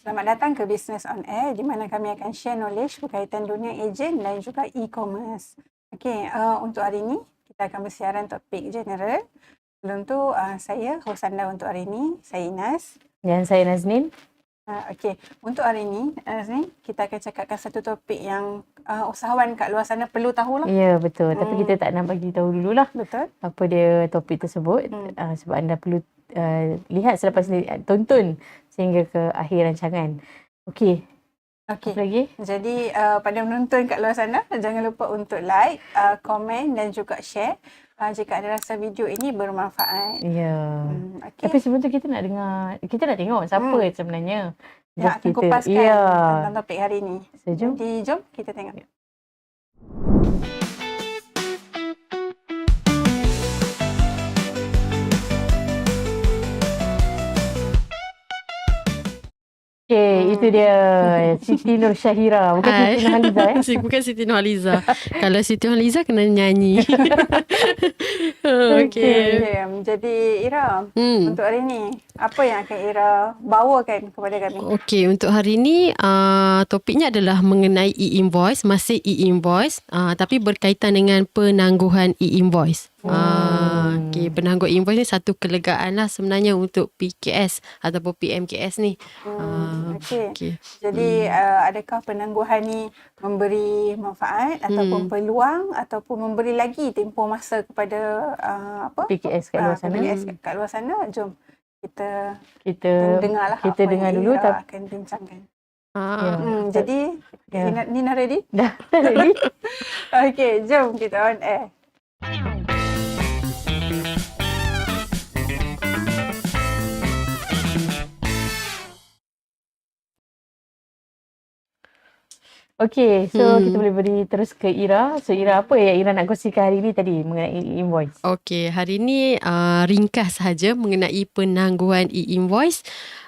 Selamat datang ke Business on Air di mana kami akan share knowledge berkaitan dunia ejen dan juga e-commerce. Okey, uh, untuk hari ini kita akan bersiaran topik general. Sebelum tu uh, saya host anda untuk hari ini, saya Inas. Dan saya Nazmin. Uh, Okey, untuk hari ini Nazmin, kita akan cakapkan satu topik yang uh, usahawan kat luar sana perlu tahulah. Ya, betul. Tapi Hmm. kita tak nak bagi tahu dululah Betul? apa dia topik tersebut Hmm. uh, sebab anda perlu uh, lihat selepas ni, tonton sehingga ke akhir rancangan. Okey, Okey. lagi? Jadi uh, pada menonton kat luar sana, jangan lupa untuk like, uh, komen dan juga share uh, jika anda rasa video ini bermanfaat. Ya. Hmm, okay. Tapi sebelum tu kita nak dengar, kita nak tengok siapa Hmm. sebenarnya. yang Jom akan kupaskan Ya. tentang topik hari ini. So, jom. Jadi jom kita tengok. Okey, itu dia Siti Nur Syahira. Bukan Hai. Siti Nurhaliza eh. Bukan Siti Nurhaliza. Kalau Siti Nurhaliza kena nyanyi. oh, okay. Okay. Jadi Ira, Hmm. untuk hari ini apa yang akan Ira bawakan kepada kami? Okey, untuk hari ini uh, topiknya adalah mengenai e-invoice, masih e-invoice uh, tapi berkaitan dengan penangguhan e-invoice. Hmm. Uh, okay, penangguh invoice ni satu kelegaan lah sebenarnya untuk PKS ataupun PMKS ni. Hmm, okay. Okay. Jadi uh, adakah penangguhan ni memberi manfaat ataupun Hmm. peluang ataupun memberi lagi tempoh masa kepada uh, apa? PKS kat luar Ah, sana. PKS kat luar sana. Jom kita Kita dengarlah kita apa dengar yang dulu tapi akan bincangkan. Uh, Ya. Hmm, Betul. jadi Ya. Nina, Nina ready? dah ready. Okay, jom kita on air. Okey, so Hmm. kita boleh beri terus ke Ira. So Ira, apa yang Ira nak kongsikan hari ini tadi mengenai invoice? Okey, hari ini uh, ringkas sahaja mengenai penangguhan e-invoice.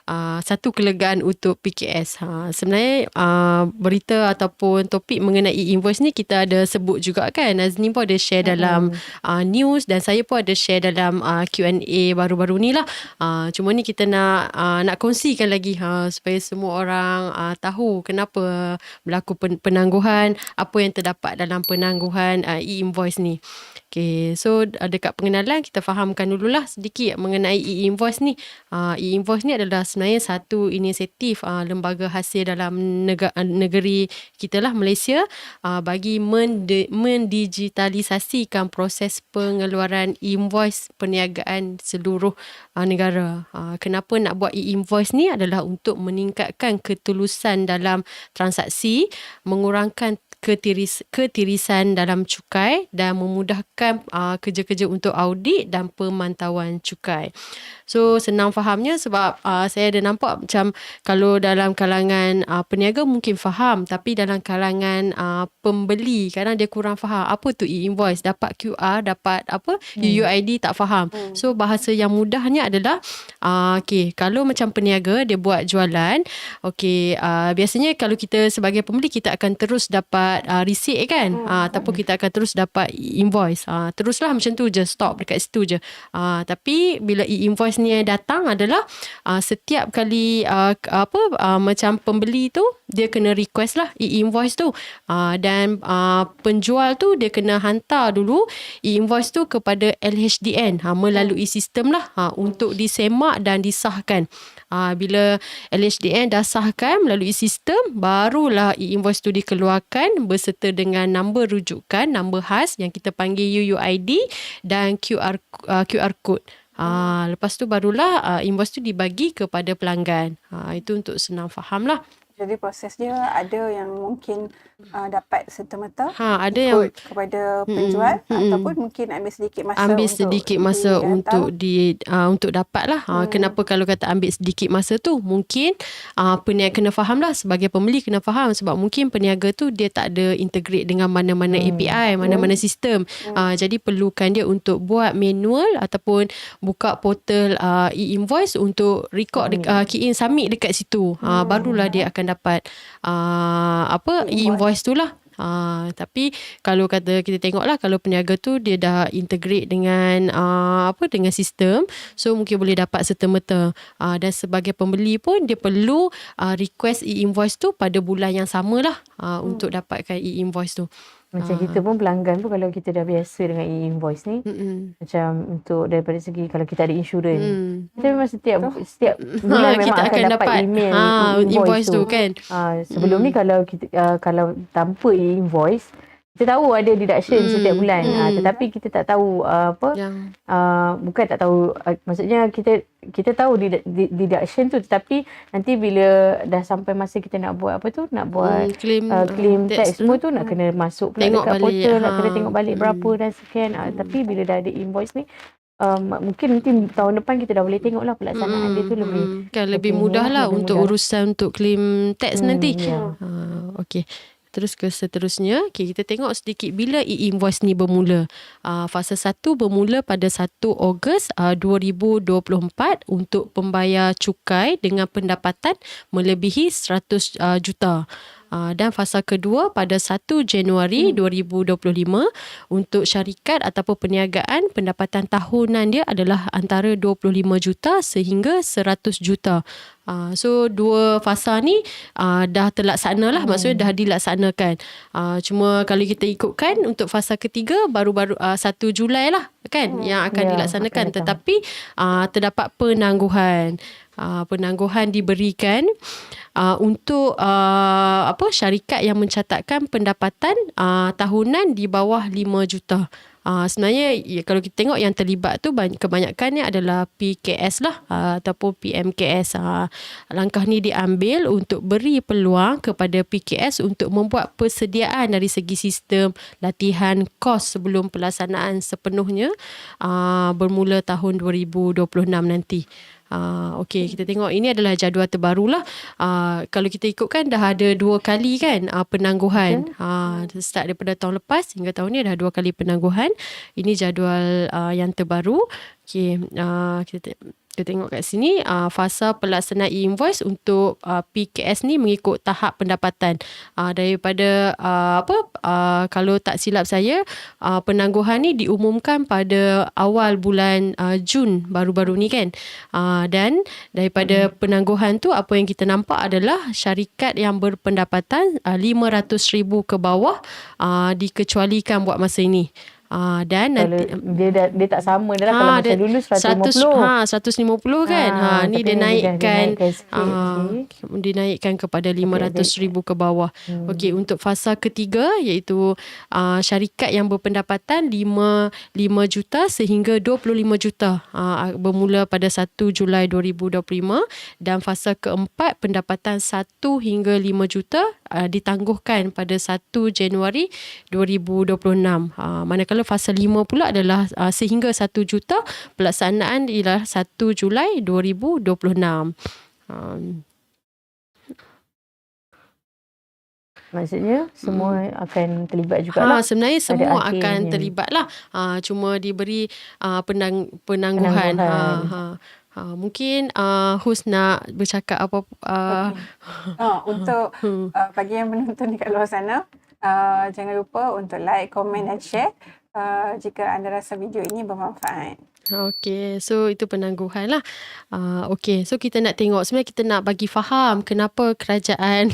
Uh, satu kelegaan untuk PKS. Ha, sebenarnya uh, berita ataupun topik mengenai e-invoice ni kita ada sebut juga kan. Nazni pun ada share dalam uh, news dan saya pun ada share dalam uh, Q&A baru-baru ni lah. Uh, cuma ni kita nak uh, nak kongsikan lagi ha, supaya semua orang uh, tahu kenapa berlaku pen- penangguhan, apa yang terdapat dalam penangguhan uh, e-invoice ni. Okay, so uh, dekat pengenalan kita fahamkan dululah sedikit mengenai e-invoice ni. Uh, e-invoice ni adalah sebenarnya satu inisiatif uh, lembaga hasil dalam negara, negeri kita lah Malaysia uh, bagi mende, mendigitalisasikan proses pengeluaran invoice perniagaan seluruh uh, negara. Uh, kenapa nak buat e-invoice ni adalah untuk meningkatkan ketulusan dalam transaksi, mengurangkan ketiris, ketirisan dalam cukai dan memudahkan uh, kerja-kerja untuk audit dan pemantauan cukai. So senang fahamnya sebab uh, saya ada nampak macam kalau dalam kalangan uh, peniaga mungkin faham tapi dalam kalangan uh, pembeli kadang dia kurang faham apa tu e-invoice dapat QR dapat apa Hmm. UUID tak faham. Hmm. So bahasa yang mudahnya adalah uh, okay kalau macam peniaga dia buat jualan okay uh, biasanya kalau kita sebagai pembeli kita akan terus dapat uh, receipt kan? Hmm. uh, ataupun kita akan terus dapat invoice. Uh, teruslah macam tu je stop dekat situ je. Uh, tapi bila e-invoice ni datang adalah uh, setiap kali uh, apa uh, macam pembeli tu dia kena request lah e-invoice tu. Uh, dan uh, penjual tu dia kena hantar dulu e-invoice tu kepada LHDN ha, melalui sistem lah ha, untuk disemak dan disahkan. Ha, bila LHDN dah sahkan melalui sistem barulah e-invoice tu dikeluarkan berserta dengan nombor rujukan, nombor khas yang kita panggil UUID dan QR uh, QR code. Ha, lepas tu barulah uh, invoice tu dibagi kepada pelanggan. Ha, itu untuk senang faham lah. Jadi proses dia ada yang mungkin uh, dapat serta-merta Ha, ada yang ikut kepada penjual Mm-mm, mm-mm. ataupun mungkin ambil sedikit masa ambil untuk sedikit masa dihantar. untuk di uh, untuk dapat lah. Uh, Hmm. Kenapa kalau kata ambil sedikit masa tu? Mungkin uh, peniaga kena faham lah sebagai pembeli kena faham sebab mungkin peniaga tu dia tak ada integrate dengan mana-mana Hmm. API, mana-mana sistem. Uh, jadi perlukan dia untuk buat manual ataupun buka portal uh, e-invoice untuk record Hmm. hmm. uh, key in submit dekat situ. Uh, barulah dia akan dapat uh, apa E-invoice. E-invoice tu lah. Uh, tapi kalau kata kita tengok lah kalau peniaga tu dia dah integrate dengan uh, apa dengan sistem so mungkin boleh dapat serta-merta uh, dan sebagai pembeli pun dia perlu uh, request e-invoice tu pada bulan yang sama lah uh, hmm. untuk dapatkan e-invoice tu. Macam Ah. kita pun pelanggan pun kalau kita dah biasa dengan e-invoice ni Mm-mm. macam untuk daripada segi kalau kita ada insurans Hmm. kita memang setiap setiap Ha, bulan memang kita akan, dapat, email ha, invoice, invoice tu kan. Ah, sebelum Mm. ni kalau kita uh, kalau tanpa e-invoice kita tahu ada deduction Mm, setiap bulan Ah, mm. tetapi kita tak tahu uh, apa Yang uh, bukan tak tahu uh, maksudnya kita kita tahu did- did- deduction tu tetapi nanti bila dah sampai masa kita nak buat apa tu nak buat hmm, claim uh, claim tax tax semua tu nak kena masuk pula Tengok dekat balik, portal nak kena ha. tengok balik berapa Mm. dan sekian uh, Mm. tapi bila dah ada invoice ni um, mungkin nanti tahun depan kita dah boleh tengok lah pelaksanaan dia tu Mm, lebih kan lebih lebih mudah lah lebih untuk mudah. urusan untuk claim tax Hmm, nanti. ya. Ha, okey. Terus ke seterusnya, okay, kita tengok sedikit bila e-invoice ni bermula. Uh, fasa 1 bermula pada 1 Ogos uh, 2024 untuk pembayar cukai dengan pendapatan melebihi 100 uh, juta. Uh, dan fasa kedua pada 1 Januari hmm. 2025 untuk syarikat ataupun perniagaan pendapatan tahunan dia adalah antara 25 juta sehingga 100 juta. Uh, so dua fasa ni uh, dah terlaksana lah hmm. maksudnya dah dilaksanakan. Uh, cuma kalau kita ikutkan untuk fasa ketiga baru-baru uh, 1 Julai lah kan hmm. yang akan Ya, dilaksanakan akan tetapi uh, terdapat penangguhan. Uh, penangguhan diberikan uh, untuk uh, apa syarikat yang mencatatkan pendapatan uh, tahunan di bawah 5 juta. Uh, sebenarnya ya, kalau kita tengok yang terlibat tu banyak, kebanyakannya adalah PKS lah uh, ataupun PMKS. Uh, langkah ni diambil untuk beri peluang kepada PKS untuk membuat persediaan dari segi sistem latihan kos sebelum pelaksanaan sepenuhnya uh, bermula tahun 2026 nanti. Uh, okay, kita tengok ini adalah jadual terbaru lah. Uh, kalau kita ikutkan dah ada dua kali kan uh, penangguhan. Uh, start daripada tahun lepas hingga tahun ni dah dua kali penangguhan. Ini jadual uh, yang terbaru. Okay, uh, kita, te- kita tengok kat sini uh, fasa pelaksanaan e-invoice untuk uh, PKS ni mengikut tahap pendapatan. Uh, daripada uh, apa uh, kalau tak silap saya uh, penangguhan ni diumumkan pada awal bulan uh, Jun baru-baru ni kan. Uh, dan daripada penangguhan tu apa yang kita nampak adalah syarikat yang berpendapatan uh, 500,000 ke bawah uh, dikecualikan buat masa ini. Uh, dan kalau nanti dia dah, dia tak sama dah lah kalau Ha, macam dia dulu 150 100 ha 150 kan. Ha, Ah, ni dia naikkan ah, okey. dinaikkan kepada 500 ribu ke bawah. Hmm. Okey, untuk fasa ketiga iaitu uh, syarikat yang berpendapatan 5 5 juta sehingga 25 juta uh, bermula pada 1 Julai 2025 dan fasa keempat pendapatan 1 hingga 5 juta uh, ditangguhkan pada 1 Januari 2026. Uh, manakala fasa 5 pula adalah uh, sehingga 1 juta pelaksanaan ialah 1 Julai 2026. Um, maksudnya semua akan terlibat Ha, jugalah sebenarnya semua akan akhirnya. terlibat lah. Ha, cuma diberi uh, penang, penangguhan. Penangguhan. Ha, ha. Ha, mungkin uh, Hus nak bercakap apa uh, Oh, untuk uh, bagi yang menonton dekat luar sana, uh, jangan lupa untuk like, komen dan share uh, jika anda rasa video ini bermanfaat. Okay, so itu penangguhan lah. Uh, okay, so kita nak tengok sebenarnya kita nak bagi faham kenapa kerajaan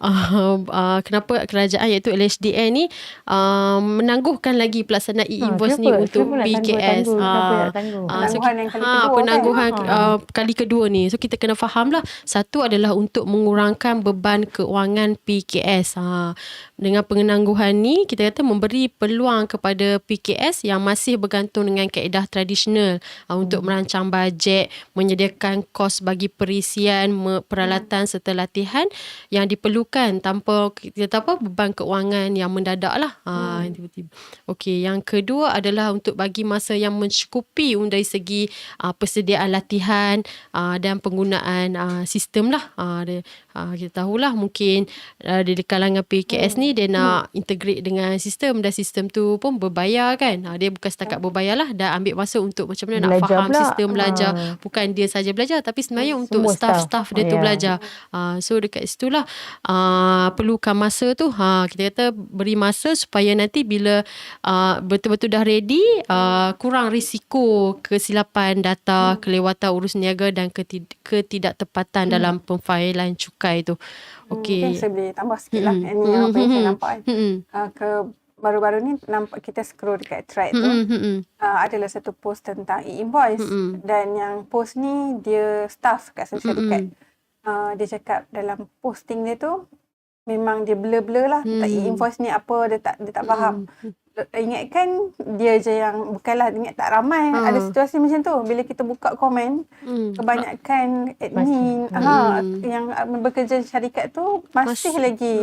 uh, uh, kenapa kerajaan iaitu LHDN ni uh, menangguhkan lagi pelaksanaan e-invoice ni kenapa? untuk Kenapa nak PKS. tangguh-tangguh? Kenapa Ah, nak tangguh? Ah, so Penangguhan yang kali ha, kedua penangguhan kan? uh, kali kedua ni. So kita kena faham lah. Satu adalah untuk mengurangkan beban keuangan PKS. Ha, dengan penangguhan ni kita kata memberi peluang kepada PKS yang masih bergantung dengan kaedah tradisional uh, untuk merancang bajet, menyediakan kos bagi perisian, peralatan serta latihan yang diperlukan tanpa kita apa beban keuangan yang mendadak lah. Ha, tiba-tiba. Okey, yang kedua adalah untuk bagi masa yang mencukupi dari segi uh, persediaan latihan uh, dan penggunaan uh, sistem lah. Uh, dia, uh, kita tahulah mungkin uh, di kalangan PKS ni dia nak integrate dengan sistem dan sistem tu pun berbayar kan. Uh, dia bukan setakat berbayar lah dan ambil masa untuk untuk macam mana nak Belajar faham pula. sistem belajar. Ah. Bukan dia saja belajar tapi sebenarnya untuk Semua staff. staff-staff dia tu Ya. belajar. Uh, so dekat situlah uh, perlukan masa tu. Ha, kita kata beri masa supaya nanti bila uh, betul-betul dah ready uh, kurang risiko kesilapan data, kelewatan urus niaga dan ketid- ketidaktepatan dalam pemfailan cukai tu. Mungkin Okey. saya boleh tambah sikit lah. Mm-mm. Ini yang apa yang saya Mm-mm. nampak kan. Hmm. Uh, ke baru-baru ni nampak kita scroll dekat thread tu. Hmm. Hmm. uh, adalah satu post tentang e-invoice Mm-mm. dan yang post ni dia staff kat social Mm-mm. dekat uh, dia cakap dalam posting dia tu memang dia blur-blur lah Hmm. tak e-invoice ni apa dia tak dia tak faham ingatkan dia je yang bukanlah ingat tak ramai Ha. ada situasi macam tu bila kita buka komen Hmm. kebanyakan admin Masih. ha Hmm. yang uh, bekerja syarikat tu masih, Masih. lagi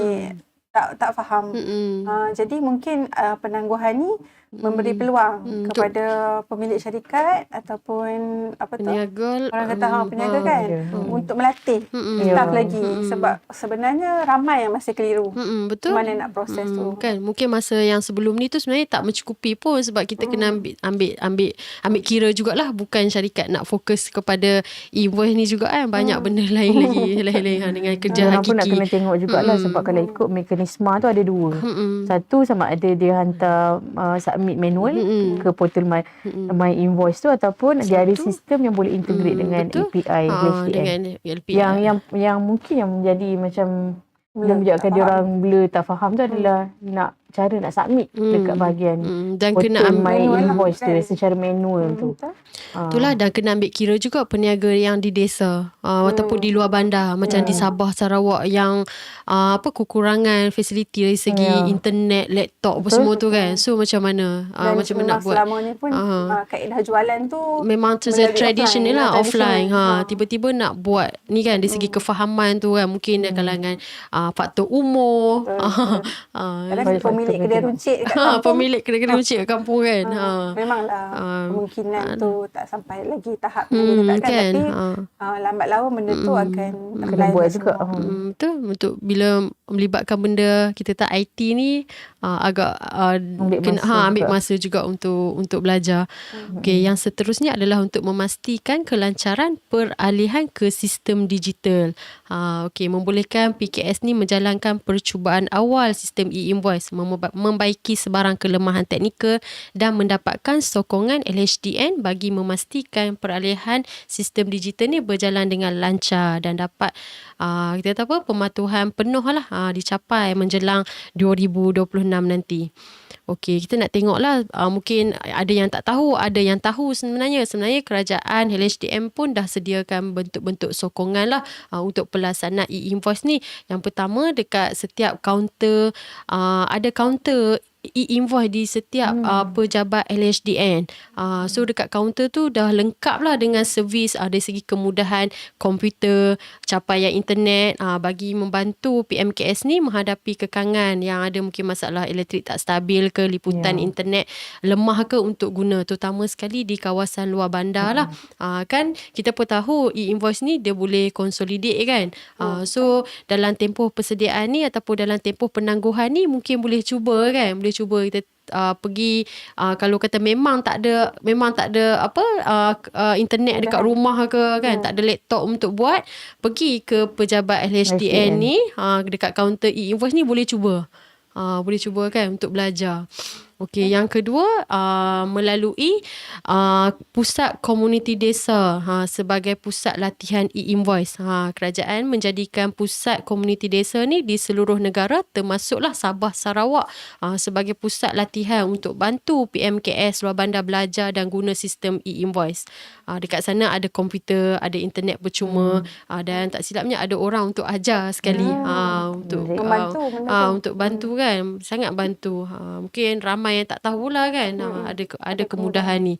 tak tak faham. Uh, jadi mungkin uh, penangguhan ni memberi peluang Hmm, kepada pemilik syarikat ataupun apa tu Peniaga. orang kata ha um, peniaga ha. kan ada. Hmm. untuk melatih Mm-mm. staff Ya. lagi Mm-mm. sebab sebenarnya ramai yang masih keliru Mm-mm, betul. mana nak proses tu Hmm, kan mungkin masa yang sebelum ni tu sebenarnya tak mencukupi pun sebab kita kena ambil ambil ambil ambil kira jugalah bukan syarikat nak fokus kepada invoice ni juga kan banyak benda lain lagi lain-lain ha, dengan kerja Orang pun nak hakiki. kena tengok jugalah Mm-mm. sebab kalau ikut mekanisme tu ada dua. Mm-mm. Satu sama ada dia hantar uh, submit manual Mm-mm. ke portal my, Mm-mm. my invoice tu ataupun dia ada sistem yang boleh integrate Mm, dengan betul. API Ha, HDM. dengan LPI. yang yang yang mungkin yang menjadi macam yang menyebabkan tak dia orang blur tak faham tu adalah nak cara nak submit Hmm. dekat bahagian Hmm, dan kena ambil my lah, invoice tu kan? secara manual Hmm, tu. Ah. Itulah dan kena ambil kira juga peniaga yang di desa uh, ataupun di luar bandar macam di Sabah Sarawak yang uh, apa kekurangan fasiliti dari segi Ya. internet, laptop apa semua tu kan. So macam mana? Uh, dan macam mana nak buat? selama ni pun uh, kaedah jualan tu Memang tu traditional offline, lah offline ha Ha. tiba-tiba nak buat ni kan dari segi kefahaman tu kan mungkin dari kalangan uh, faktor umur Betul, betul. uh, pemilik kedai kena runcit kat ha, kampung pemilik kedai-kedai runcit kat kampung kan ha Ah, memanglah Ah, kemungkinan tu tak sampai lagi tahap Hmm, hmm, tak kan kan? tapi Ha. lambat laun benda tu Mm. akan buat divert juga. Hmm. Hmm, betul untuk bila melibatkan benda kita tak IT ni uh, agak uh, Ambil kena masa ha ambil juga. masa juga untuk untuk belajar. Hmm. Okey, yang seterusnya adalah untuk memastikan kelancaran peralihan ke sistem digital. Ha okey, membolehkan PKS ni menjalankan percubaan awal sistem e-invoice, memba- membaiki sebarang kelemahan teknikal dan mendapatkan sokongan LHDN bagi memastikan peralihan sistem digital ni berjalan dengan lancar dan dapat uh, kita kata apa pematuhan penuh lah uh, dicapai menjelang 2026 nanti. Okey, kita nak tengoklah uh, mungkin ada yang tak tahu, ada yang tahu sebenarnya. Sebenarnya kerajaan LHDM pun dah sediakan bentuk-bentuk sokongan lah uh, untuk pelaksanaan e-invoice ni. Yang pertama dekat setiap kaunter uh, ada kaunter e-invoice di setiap hmm. uh, pejabat LHDN. Uh, so dekat kaunter tu dah lengkap lah dengan servis uh, dari segi kemudahan komputer, capaian internet uh, bagi membantu PMKS ni menghadapi kekangan yang ada mungkin masalah elektrik tak stabil ke, liputan Ya. internet lemah ke untuk guna terutama sekali di kawasan luar bandar lah. Uh, kan kita pun tahu e-invoice ni dia boleh consolidate kan. Uh, so dalam tempoh persediaan ni ataupun dalam tempoh penangguhan ni mungkin boleh cuba kan, boleh cuba kita uh, pergi uh, kalau kata memang tak ada memang tak ada apa uh, uh, internet dekat rumah ke kan tak ada laptop untuk buat pergi ke pejabat LHDN LHDN. ni uh, dekat kaunter e-invoice ni boleh cuba. Uh, boleh cuba kan untuk belajar Okey, yang kedua uh, melalui uh, pusat komuniti desa ha, sebagai pusat latihan e-invoice. Ha, kerajaan menjadikan pusat komuniti desa ni di seluruh negara termasuklah Sabah Sarawak uh, sebagai pusat latihan untuk bantu PMKS luar bandar belajar dan guna sistem e-invoice. Uh, dekat sana ada komputer, ada internet percuma hmm. uh, dan tak silapnya ada orang untuk ajar sekali Hmm. uh, untuk. Membantu benda Ah tu. untuk bantu kan sangat bantu. Ha, mungkin ramai yang tak tahulah kan ha, ada ada kemudahan ni.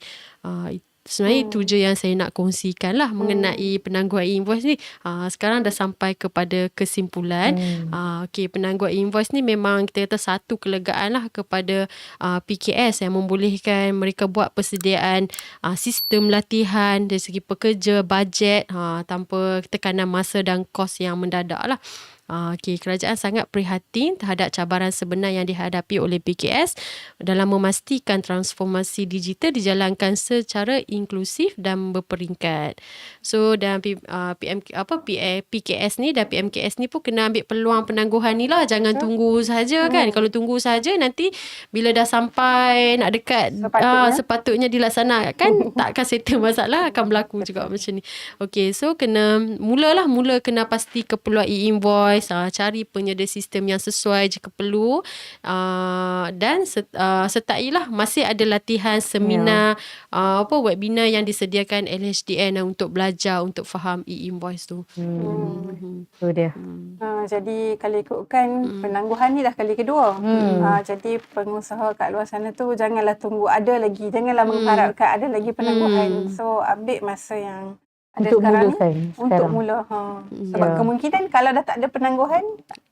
Ha, sebenarnya itu je yang saya nak kongsikan lah mengenai penangguhan invoice ni. Ha, sekarang dah sampai kepada kesimpulan. Hmm. Ah, okey, penangguhan invoice ni memang kita kata satu kelegaan lah kepada ah, PKS yang membolehkan mereka buat persediaan ah, sistem latihan dari segi pekerja, bajet ha, tanpa tekanan masa dan kos yang mendadak lah. Uh, okay, kerajaan sangat prihatin terhadap cabaran sebenar yang dihadapi oleh PKS dalam memastikan transformasi digital dijalankan secara inklusif dan berperingkat. So dan P, uh, PM apa PA, PKS ni dan PMKS ni pun kena ambil peluang penangguhan ni lah. Jangan tunggu saja kan. Kalau tunggu saja nanti bila dah sampai nak dekat Sepatutnya. uh, sepatutnya dilaksanakan tak akan settle masalah akan berlaku juga macam ni. Okay, so kena mulalah mula kena pasti keperluan e-invoice, uh, cari penyedia sistem yang sesuai jika perlu uh, dan set, uh, sertailah masih ada latihan seminar uh, apa webinar yang disediakan LHDN untuk belajar untuk faham e-invoice tu. Hmm. Hmm. Tu dia. Hmm. Uh, jadi kalau ikutkan penangguhan ni dah kali kedua. Hmm. Uh, jadi pengusaha kat luar sana tu janganlah tunggu ada lagi. Janganlah mengharapkan ada lagi penangguhan. Hmm. So ambil masa yang ada Untuk sekarang mulakan untuk sekarang. mula. Ha. Sebab Ya. kemungkinan kalau dah tak ada penangguhan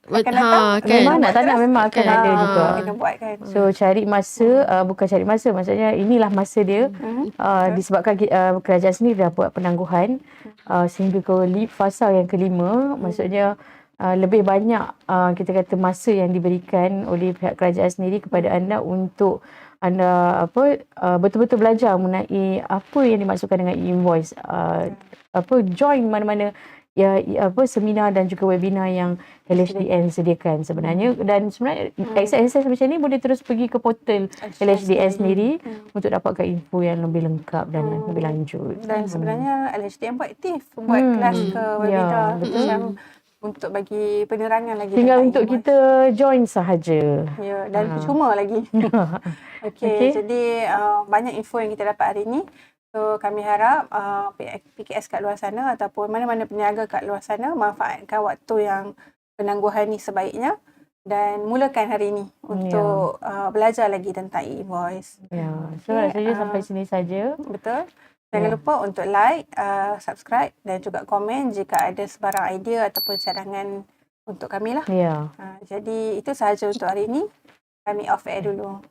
akan Ha, datang. kan? Memang nak tak nak terus. memang akan Kan? ada Ah. juga. Kena buat kan. So cari masa uh, bukan cari masa maksudnya inilah masa dia Hmm. uh, disebabkan uh, kerajaan sendiri dah buat penangguhan uh, sehingga ke fasa yang kelima maksudnya uh, lebih banyak uh, kita kata masa yang diberikan oleh pihak kerajaan sendiri kepada anda untuk anda apa uh, betul-betul belajar mengenai apa yang dimaksudkan dengan e-invoice uh, apa join mana-mana ya i- apa seminar dan juga webinar yang LHDN sediakan sebenarnya dan sebenarnya akses-akses macam ni boleh terus pergi ke portal LHDN sendiri Hmm. untuk dapatkan info yang lebih lengkap dan lebih lanjut. Dan sebenarnya LHDN buat aktif buat Hmm. kelas ke webinar Ya, betul. macam untuk bagi penerangan lagi. Tinggal untuk kita join sahaja. Ya, dan Ha. percuma lagi. Okey, Okey. okay. jadi uh, banyak info yang kita dapat hari ini. So kami harap uh, PKS kat luar sana ataupun mana-mana peniaga kat luar sana manfaatkan waktu yang penangguhan ni sebaiknya dan mulakan hari ini untuk uh, belajar lagi tentang e-invoice. Ya, so Okey, rasanya ah. sampai sini saja. Betul? Jangan Ya. lupa untuk like, uh, subscribe dan juga komen jika ada sebarang idea ataupun cadangan untuk kami lah. Ya. Uh, jadi itu sahaja untuk hari ini. Kami off air dulu.